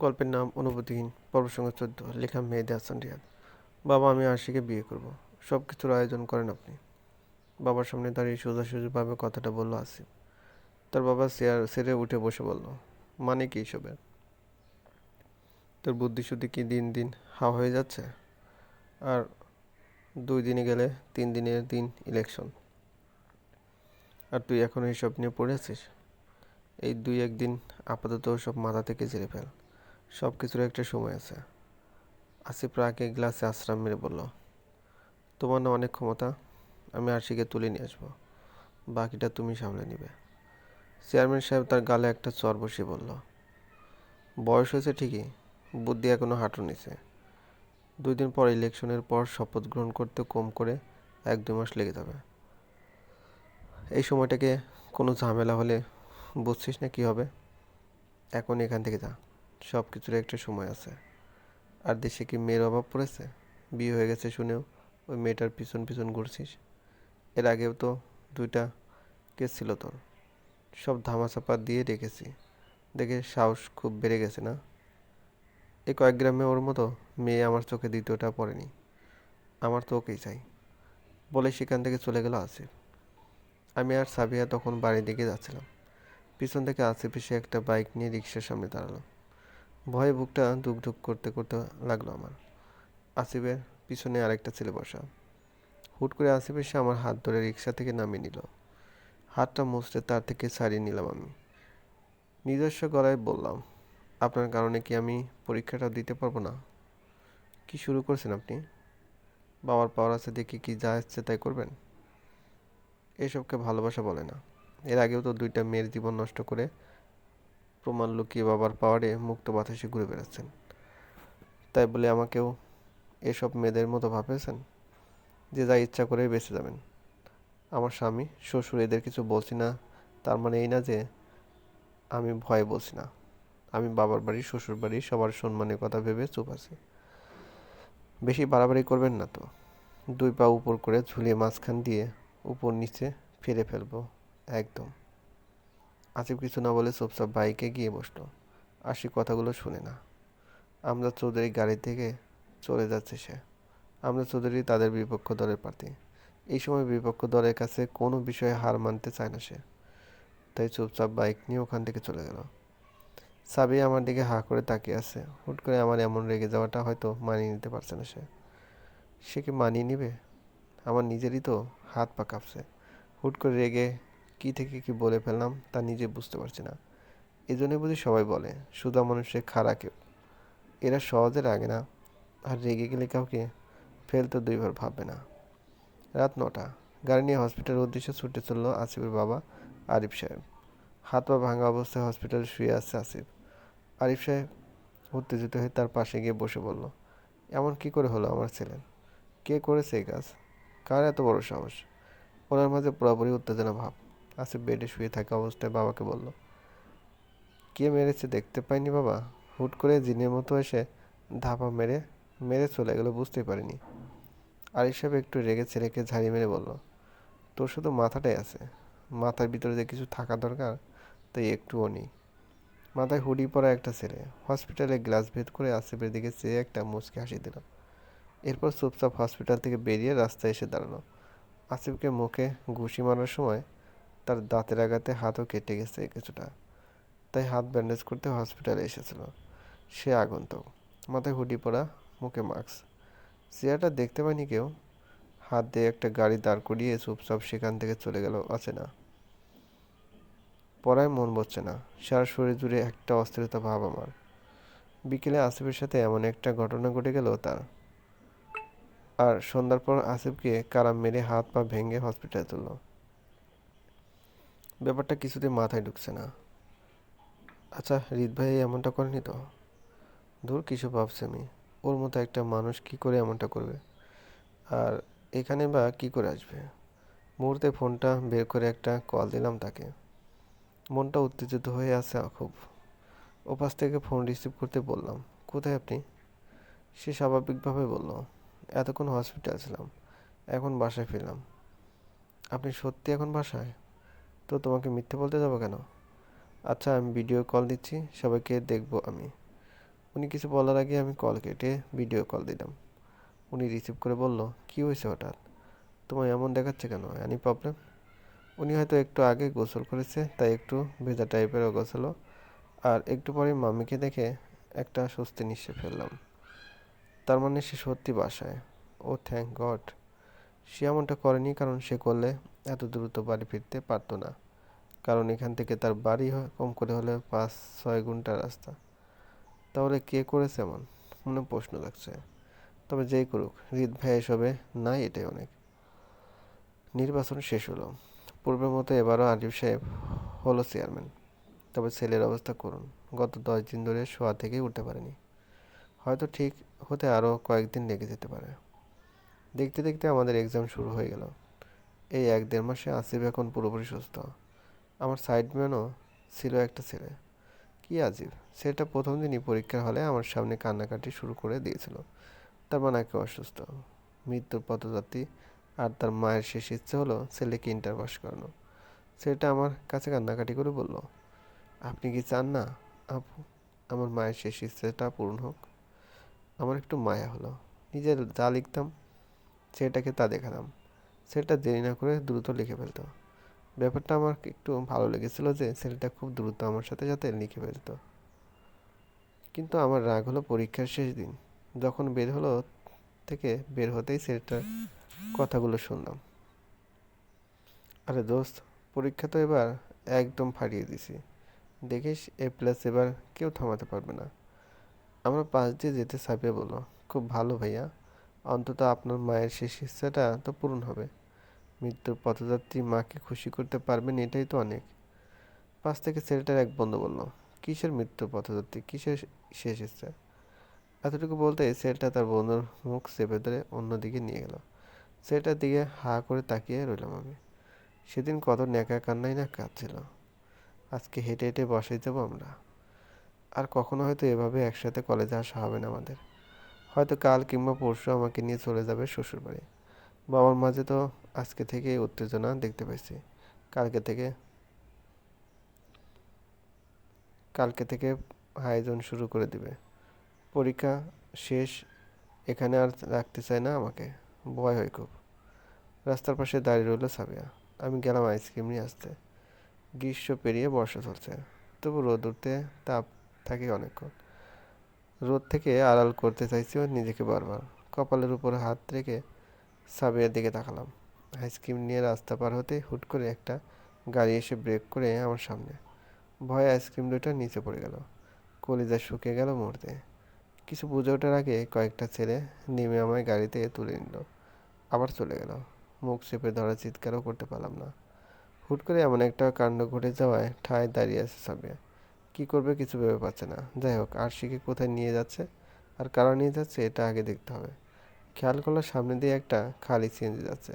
গল্পের নাম অনুভূতিহীন পর্ব সংখ্যা চোদ্দ, লেখা মেহেদি হাসান রিয়াদ। বাবা, আমি আশিকে বিয়ে করব। সব কিছুর আয়োজন করেন আপনি। বাবার সামনে দাঁড়িয়ে সোজাসুজিভাবে কথাটা বলল আসিফ। তার বাবা চেয়ার সেরে উঠে বসে বলল মানে কি এসবের? তোর বুদ্ধিশুদ্ধি কি দিন দিন হাওয়া হয়ে যাচ্ছে? আর দুই দিনে গেলে তিন দিনের দিন ইলেকশন আর তুই এখনও এসব নিয়ে পড়ে আছিস? এই দুই একদিন আপাতত সব মাথা থেকে ঝেড়ে ফেল। সব কিছুর একটা সময় আছে। আসিফ রাগে গ্লাসে আশ্রাম মেরে বলল, তোমার না অনেক ক্ষমতা, আমি আরশিকে তুলে নিয়ে আসব। বাকিটা তুমি সামলে নিবে। চেয়ারম্যান সাহেব তার গালে একটা চর বসিয়ে বলল, বয়স হয়েছে ঠিকই, বুদ্ধি এখনও হাঁটু নিছে দুই দিন পর ইলেকশনের পর শপথ গ্রহণ করতে কম করে এক দুই মাস লেগে যাবে। এই সময়টাকে কোনো ঝামেলা হলে বুঝছিস না কী হবে? এখন এখান থেকে যা। সব কিছুর একটা সময় আছে। আর দেশে কি মেয়ের অভাব পড়েছে? বিয়ে হয়ে গেছে শুনেও ওই মেয়েটার পিছন পিছন ঘুরছিস। এর আগেও তো দুইটা কেস ছিল তোর। সব ধামাচাপা দিয়ে রেখেছি দেখে সাহস খুব বেড়ে গেছে না? এই কয়েক গ্রামে ওর মতো মেয়ে আমার চোখে দ্বিতীয়টা পড়েনি। আমার তো ওকেই চাই। বলে সেখান থেকে চলে গেল আসিফ। আমি আর সাবিয়া তখন বাড়ির দিকে যাচ্ছিলাম। পিছন থেকে আসিফ এসে একটা বাইক নিয়ে রিক্সার সামনে দাঁড়াল। ভয়ে বুকটা ধুক ধুক করতে করতে লাগল আমার। আসিফের পিছনে আরেকটা ছেলে বসা। হুট করে আসিফ এসে আমার হাত ধরে রিক্সা থেকে নামিয়ে নিল। হাতটা মুছতে তার থেকে ছাড়িয়ে নিলাম আমি। নিজস্ব গলায় বললাম, আপনার কারণে কি আমি পরীক্ষাটা দিতে পারব না? কি শুরু করছেন আপনি? বাবার পাওয়ার আছে দেখে কি যা আসছে তাই করবেন? এসবকে ভালোবাসা বলে না। এর আগেও তো দুইটা মেয়ের জীবন নষ্ট করে প্রমাণ লুকিয়ে বাবার পাওয়ারে মুক্ত বাতাসে ঘুরে বেড়াচ্ছেন। তাই বলে আমাকেও এসব মেয়েদের মতো ভাবেছেন যে যা ইচ্ছা করে বেঁচে যাবেন। আমার স্বামী, শ্বশুর এদের কিছু বলছি না, তার মানে এই না যে আমি ভয়ে বলছি না। আমি বাবার বাড়ি, শ্বশুর বাড়ি সবার সম্মানের কথা ভেবে চুপ আছি। বেশি বাড়াবাড়ি করবেন না তো। দুই পা উপর করে ঝুলিয়ে মাঝখান দিয়ে উপর নিচে ফিরে ফেলব, একদম। আসিফ কিছু না বলে চুপচাপ বাইকে গিয়ে বসল। আশি কথাগুলো শুনে না। আমরা চৌধুরী গাড়ি থেকে চলে যাচ্ছে সে। আমরা চৌধুরী তাদের বিপক্ষ দলের প্রার্থী। এই সময় বিপক্ষ দলের কাছে কোনো বিষয়ে হার মানতে চায় না সে। তাই চুপচাপ বাইক নিয়ে ওখান থেকে চলে গেল। সাবি আমার দিকে হা করে তাকিয়ে আছে। হুট করে আমার এমন রেগে যাওয়াটা হয়তো মানিয়ে নিতে পারছে না সে। সে কি মানিয়ে নিবে? আমার নিজেরই তো হাত পা কাঁপছে। হুট করে রেগে কি থেকে কি বলে ফেললাম তা নিজে বুঝতে পারছি না। এই জন্যই বুঝি সবাই বলে, সুদা মানুষের খারা কেউ। এরা সহজে রাগে না, আর রেগে গেলে কাউকে ফেলতে দুইবার ভাববে না। রাত নটা, গাড়ি নিয়ে হসপিটালের উদ্দেশ্যে ছুটে চলল আসিফের বাবা আরিফ সাহেব। হাত পা ভাঙা অবস্থায় হসপিটালে শুয়ে আছে আসিফ। আরিফ সাহেব উত্তেজিত হয়ে তার পাশে গিয়ে বসে বলল, এমন কি করে হলো আমার ছেলে? কে করেছে এই কাজ? কার এত বড় সাহস? ওনার মাঝে পুরোপুরি উত্তেজনা ভাব। আসিফ বেডে শুয়ে থাকা অবস্থায় বাবাকে বলল, কে মেরেছে দেখতে পাইনি বাবা? হুট করে জিনের মতো এসে ধাপা মেরে মেরে চলে গেল, বুঝতেই পারিনি। আরিফ সাহেব একটু রেগে ছেলেকে ঝাড়ি মেরে বলল, তোর শুধু মাথাটাই আছে। মাথার ভিতরে যে কিছু থাকা দরকার, তাই একটুও নেই। মাথায় হুডি পরা একটা ছেলে, হসপিটালে গ্লাস ভেদ করে আসিফের দিকে চেয়ে একটা মুচকে হাসি দিল। এরপর চুপচাপ হসপিটাল থেকে বেরিয়ে রাস্তায় এসে দাঁড়াল। আসিফকে মুখে ঘুষি মারার সময় তার দাঁতের আঘাতে হাতও কেটে গেছে কিছুটা। তাই হাত ব্যান্ডেজ করতে হসপিটালে এসেছিল। সে আগন্তক। মাথায় হুডি পরা, মুখে মাস্ক চেয়ারটা দেখতে পায়নি কেউ। হাত দিয়ে একটা গাড়ি দাঁড় করিয়ে চুপচাপ সেখান থেকে চলে গেল অচেনা পড়ায় মন বসছে না। সারা শরীর জুড়ে একটা অস্থিরতা ভাব আমার। বিকেলে আসিফের সাথে এমন একটা ঘটনা ঘটে গেল তার। আর সন্ধ্যার পর আসিফকে কারাম মেরে হাত পা ভেঙে হসপিটালে তুলল। ব্যাপারটা কিছুতেই মাথায় ঢুকছে না। আচ্ছা হৃদ ভাই এমনটা করেনি তো? দূর কিছু ভাবছে আমি ওর মতো একটা মানুষ কি করে এমনটা করবে? আর এখানে বা কি করে আসবে? মুহূর্তে ফোনটা বের করে একটা কল দিলাম তাকে। মনটা উত্তেজিত হয়ে আছে খুব ওপাশ থেকে ফোন রিসিভ করতে বললাম, কোথায় আপনি? সে স্বাভাবিকভাবে বলল, এতক্ষণ হসপিটাল ছিলাম, এখন বাসায় ফিরলাম। আপনি সত্যি এখন বাসায়? তো তোমাকে মিথ্যে বলতে যাব কেন? আচ্ছা আমি ভিডিও কল দিচ্ছি, সবাইকে দেখব আমি। উনি কিছু বলার আগে আমি কল কেটে ভিডিও কল দিলাম। উনি রিসিভ করে বলল, কী হয়েছে হঠাৎ? তোমার এমন দেখাচ্ছে কেন? এনি প্রবলেম উনি হয়তো একটু আগে গোসল করেছে, তাই একটু ভেজা টাইপেরও গোসলো আর একটু পরে মাম্মিকে দেখে একটা স্বস্তি নিঃশ্বাস ফেললাম। তার মানে সে সত্যি বাসায়। ও থ্যাংক গড সে এমনটা করেনি কারণ সে করলে এত দ্রুত বাড়ি ফিরতে পারতো না। কারণ এখান থেকে তার বাড়ি কম করে হলে পাঁচ, ছয় ঘণ্টা রাস্তা। তাহলে কে করেছে এমন? মনে প্রশ্ন লাগছে। তবে যেই করুক হৃদ ভাই এসবে নাই এটাই অনেক। নির্বাচন শেষ হলো। পূর্বের মতো এবারও আরিফ সাহেব হলো চেয়ারম্যান। তবে ছেলের অবস্থা করুন, গত দশ দিন ধরে শোয়া থেকেই উঠতে পারেনি। হয়তো ঠিক হতে আরও কয়েকদিন লেগে যেতে পারে। দেখতে দেখতে আমাদের এক্সাম শুরু হয়ে গেল। এই এক দেড় মাসে আসিফ এখন পুরোপুরি সুস্থ। আমার সাইডম্যানও ছিল একটা ছেলে। কি আজীব, সেটা প্রথম দিনই পরীক্ষার হলে আমার সামনে কান্নাকাটি শুরু করে দিয়েছিল। তার মা নাকি অসুস্থ। মৃত্যুর পথযাত্রী আর তার মায়ের শেষ ইচ্ছে হলো ছেলেকে ইন্টার পাস করানো। ছেলেটা আমার কাছে কান্নাকাটি করে বলল, আপনি কি চান না আপু? আমার মায়ের শেষ ইচ্ছেটা পূরণ হোক। আমার একটু মায়া হলো। নিজের যা লিখতাম ছেলেটাকে তা দেখালাম। ছেলেটা দেরি না করে দ্রুত লিখে ফেলতো। ব্যাপারটা আমার একটু ভালো লেগেছিল যে ছেলেটা খুব দ্রুত আমার সাথে সাথে লিখে ফেলতো। কিন্তু আমার রাগ হলো পরীক্ষার শেষ দিন। যখন বের হলো থেকে বের হতেই ছেলেটার কথাগুলো শুনলাম। আরে দোস্ত, পরীক্ষা তো এবার একদম ফাটিয়ে দিছি। দেখিস, এ প্লাস এবার কেউ থামাতে পারবে না। আমরা পাশ দিয়ে যেতে সাবিয়া বলল, খুব ভালো ভাইয়া। অন্তত আপনার মায়ের শেষ ইচ্ছাটা তো পূরণ হবে। মৃত্যুর পথযাত্রী মাকে খুশি করতে পারবেন এটাই তো অনেক। পাশ থেকে ছেলেটার এক বন্ধু বলল, কিসের মৃত্যুর পথযাত্রী? কিসের শেষ ইচ্ছা? এতটুকু বলতে ছেলেটা তার বন্ধুর মুখ চেপে ধরে অন্যদিকে নিয়ে গেল। ছেলেটার দিকে হা করে তাকিয়ে রইলাম আমি। সেদিন কত ন্যাকা কান্নাই না কাঁদছিল। আজকে হেঁটে হেঁটে বসে যাব আমরা। আর কখনো হয়তো এভাবে একসাথে কলেজে আসা হবে না আমাদের। হয়তো কাল কিংবা পরশু আমাকে নিয়ে চলে যাবে শ্বশুরবাড়ি। বাবার মাঝে তো আজকে থেকে উত্তেজনা দেখতে পাইছি। কালকে থেকে কালকে থেকে আয়োজন শুরু করে দিবে। পরীক্ষা শেষ, এখানে আর রাখতে চায় না আমাকে। ভয় হয় খুব। রাস্তার পাশে দাঁড়িয়ে রইল সাবিয়া। আমি গেলাম আইসক্রিম নিয়ে আসতে। গ্রীষ্ম পেরিয়ে বর্ষা চলছে। তবু রোদ উঠতে তাপ থাকে অনেকক্ষণ। রোদ থেকে আড়াল করতে চাইছি ও নিজেকে বারবার। কপালের উপর হাত রেখে সাবিয়ার দিকে তাকালাম। আইসক্রিম নিয়ে রাস্তা পার হতে হুট করে একটা গাড়ি এসে ব্রেক করে আমার সামনে। ভয়ে আইসক্রিম দুটো নিচে পড়ে গেল। কলিজা শুকিয়ে গেল মুহূর্তে। কিছু বুঝে ওঠার আগে কয়েকটা ছেলে নেমে আমায় গাড়িতে তুলে নিল। আবার চলে গেল। মুখ চেপে ধরা চিৎকারও করতে পারলাম না। হুট করে এমন একটা কাণ্ড ঘটে যাওয়ায় ঠায় দাঁড়িয়ে আছে সাবিয়া। কী করবে কিছু ভেবে পাচ্ছে না। যাই হোক, আরশিকে কোথায় নিয়ে যাচ্ছে আর কারা নিয়ে যাচ্ছে এটা আগে দেখতে হবে। খেয়াল করল সামনে দিয়ে একটা খালি সিএনজি যাচ্ছে।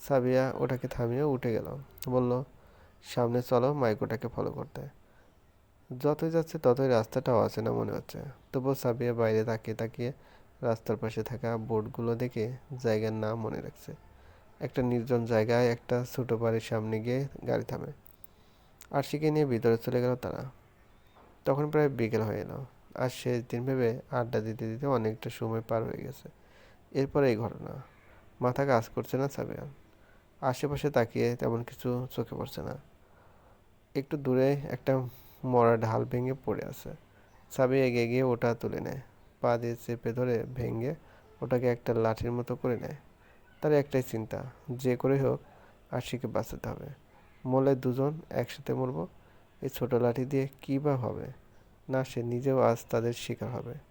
সাবিয়া ওটাকে থামিয়ে উঠে গেল। বলল, সামনে চলো মাইকোটাকে ফলো করতে। যতই যাচ্ছে ততই রাস্তাটাও আছে না মনে হচ্ছে। তবুও সাবিয়া বাইরে তাকিয়ে তাকিয়ে রাস্তার পাশে থাকা বোর্ডগুলো দেখে জায়গার নাম মনে রাখছে। একটা নির্জন জায়গায় একটা ছোটো বাড়ির সামনে গিয়ে গাড়ি থামে। আরশিকে নিয়ে ভিতরে চলে গেল তারা। তখন প্রায় বিকেল হয়ে এলো। আর শেষ দিন ভেবে আড্ডা দিতে দিতে অনেকটা সময় পার হয়ে গেছে। এরপর এই ঘটনা। মাথা কাজ করছে না সাবিয়ান। আশেপাশে তাকিয়ে তেমন কিছু চোখে পড়ছে না। একটু দূরে একটা মরা ঢাল ভেঙে পড়ে আছে। সাবি এগিয়ে গিয়ে ওটা তুলে নেয়। পা দিয়ে চেপে ধরে ভেঙে ওটাকে একটা লাঠির মতো করে নেয়। তার একটাই চিন্তা, যে করে হোক আশিকে বাঁচাতে হবে। মলে দুজন একসাথে মরবো এই ছোট লাঠি দিয়ে কী বা হবে? না সে নিজেও আজ তাদের শিকার হবে।